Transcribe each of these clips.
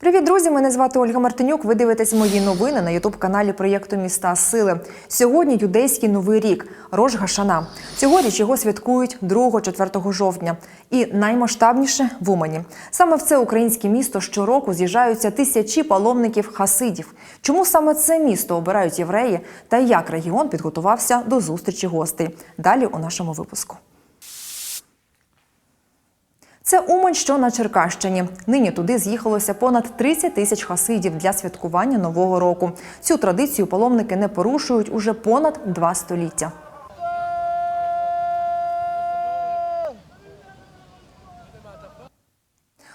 Привіт, друзі! Мене звати Ольга Мартинюк. Ви дивитесь мої новини на ютуб-каналі проєкту Міста Сили. Сьогодні юдейський новий рік Рош Гашана. Цьогоріч його святкують 2-4 жовтня. І наймасштабніше в Умані. Саме в це українське місто щороку з'їжджаються тисячі паломників хасидів. Чому саме це місто обирають євреї та як регіон підготувався до зустрічі гостей? Далі у нашому випуску. Це Умань, що на Черкащині. Нині туди з'їхалося понад 30 тисяч хасидів для святкування нового року. Цю традицію паломники не порушують уже понад два століття.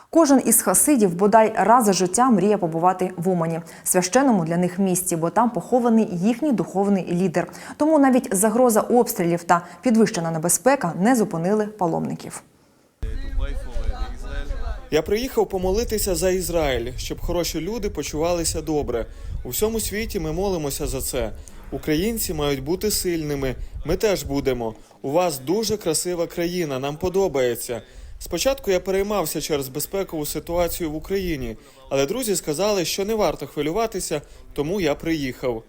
Кожен із хасидів бодай раз за життя мріє побувати в Умані, священному для них місці, бо там похований їхній духовний лідер. Тому навіть загроза обстрілів та підвищена небезпека не зупинили паломників. Я приїхав помолитися за Ізраїль, щоб хороші люди почувалися добре. У всьому світі ми молимося за це. Українці мають бути сильними. Ми теж будемо. У вас дуже красива країна. Нам подобається. Спочатку я переймався через безпекову ситуацію в Україні, але друзі сказали, що не варто хвилюватися, тому я приїхав.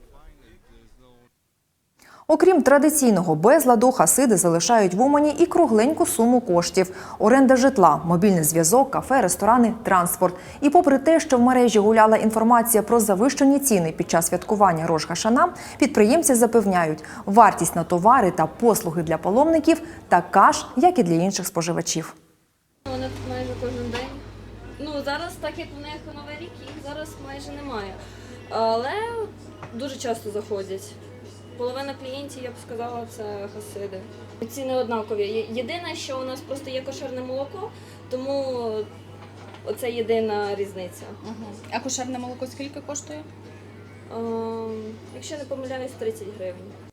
Окрім традиційного безладу, хасиди залишають в Умані і кругленьку суму коштів: оренда житла, мобільний зв'язок, кафе, ресторани, транспорт. І попри те, що в мережі гуляла інформація про завищені ціни під час святкування Рош Хашана, підприємці запевняють, вартість на товари та послуги для паломників така ж, як і для інших споживачів. Вони тут майже кожен день. Ну зараз, так як в них новий рік, їх зараз майже немає. Але дуже часто заходять. Половина клієнтів, я б сказала, це хасиди. Ціни однакові. Єдине, що у нас просто є кошерне молоко, тому це єдина різниця. Угу. А кошерне молоко скільки коштує? Ем, якщо не помиляюсь, 30 гривень.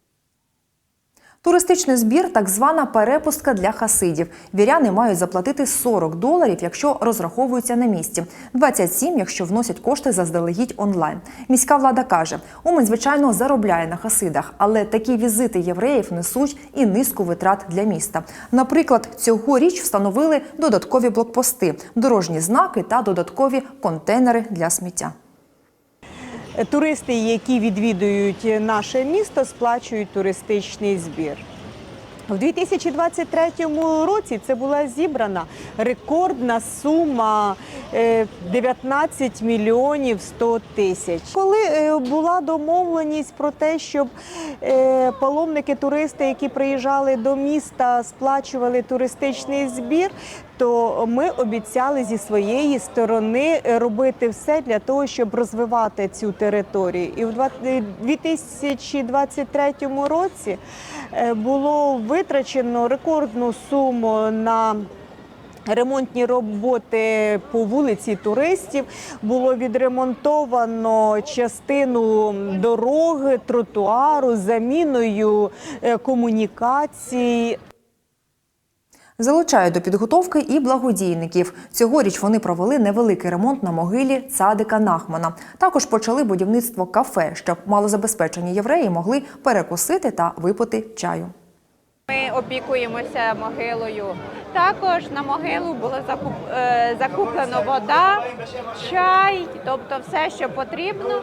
Туристичний збір так звана перепустка для хасидів. Віряни мають заплатити 40 доларів, якщо розраховуються на місці, 27, якщо вносять кошти заздалегідь онлайн. Міська влада каже, Умань, звичайно, заробляє на хасидах, але такі візити євреїв несуть і низку витрат для міста. Наприклад, цьогоріч встановили додаткові блокпости, дорожні знаки та додаткові контейнери для сміття. Туристи, які відвідують наше місто, сплачують туристичний збір. У 2023 році це була зібрана рекордна сума е, 19 мільйонів 100 тисяч. Коли е, була домовленість про те, щоб е, паломники-туристи, які приїжджали до міста, сплачували туристичний збір, то ми обіцяли зі своєї сторони е, робити все для того, щоб розвивати цю територію. І в е, 2023 році е, було витрачено рекордну суму на Ремонтні роботи по вулиці туристів було відремонтовано частину дороги, тротуару, заміною е, комунікацій. Залучають до підготовки і благодійників. Цьогоріч вони провели невеликий ремонт на могилі цадика Нахмана. Також почали будівництво кафе, щоб малозабезпечені євреї могли перекусити та випити чаю. Ми опікуємося могилою. Також на могилу було закуп, е, закуплено вода, чай, тобто все, що потрібно.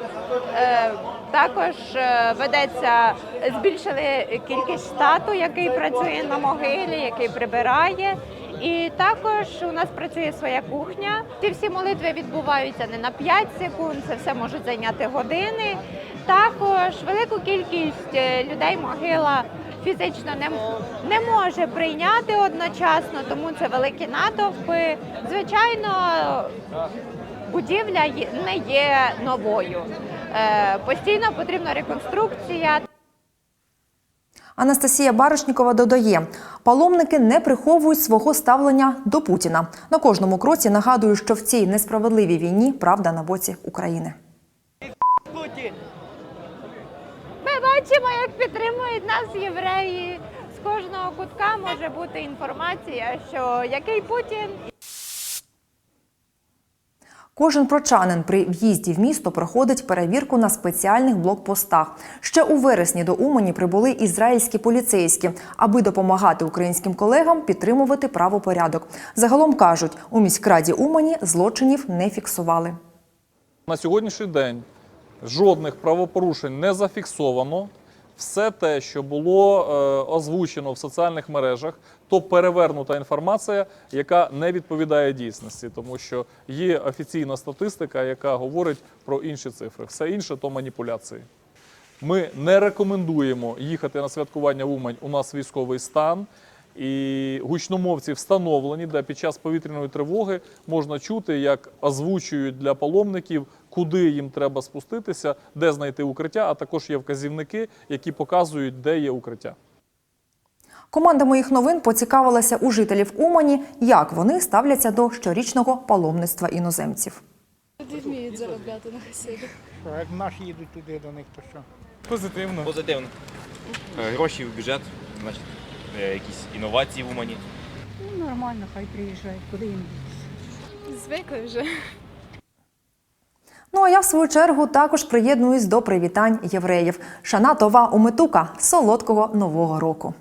Також е, ведеться, збільшили кількість штату, який працює на могилі, який прибирає. І також у нас працює своя кухня. Ці всі молитви відбуваються не на 5 секунд, це все можуть зайняти години. Також велику кількість е, людей могила фізично не, не може прийняти одночасно, тому це великі натовпи. Звичайно, будівля не є новою. Е, Постійно потрібна реконструкція. Анастасія Баришнікова додає, паломники не приховують свого ставлення до Путіна. На кожному кроці нагадую, що в цій несправедливій війні правда на боці України. Ми бачимо, як підтримують нас євреї. З кожного кутка може бути інформація, що який Путін Кожен прочанин при в'їзді в місто проходить перевірку на спеціальних блокпостах. Ще у вересні до Умані прибули ізраїльські поліцейські, аби допомагати українським колегам підтримувати правопорядок. Загалом кажуть, у міськраді Умані злочинів не фіксували. На сьогоднішній день жодних правопорушень не зафіксовано. Все те, що було е, озвучено в соціальних мережах, то перевернута інформація, яка не відповідає дійсності, тому що є офіційна статистика, яка говорить про інші цифри. Все інше то маніпуляції. Ми не рекомендуємо їхати на святкування в Умань. У нас військовий стан. І гучномовці встановлені, де під час повітряної тривоги можна чути, як озвучують для паломників, куди їм треба спуститися, де знайти укриття, а також є вказівники, які показують, де є укриття. Команда моїх новин поцікавилася у жителів Умані, як вони ставляться до щорічного паломництва іноземців. Люди вміють заробляти на хасиді. Як наші їдуть туди до них, то що? Позитивно. Позитивно. Е, Гроші в бюджет, значить, е, якісь інновації в Умані. Ну, нормально, хай приїжджають, куди їм. Звикли вже. Ну а я в свою чергу також приєднуюсь до привітань євреїв. Шана Това Уметука солодкого нового року.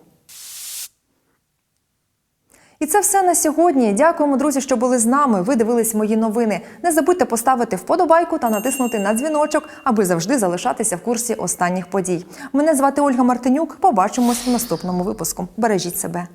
І це все на сьогодні. Дякуємо, друзі, що були з нами. Ви дивились мої новини. Не забудьте поставити вподобайку та натиснути на дзвіночок, аби завжди залишатися в курсі останніх подій. Мене звати Ольга Мартинюк. Побачимось в наступному випуску. Бережіть себе.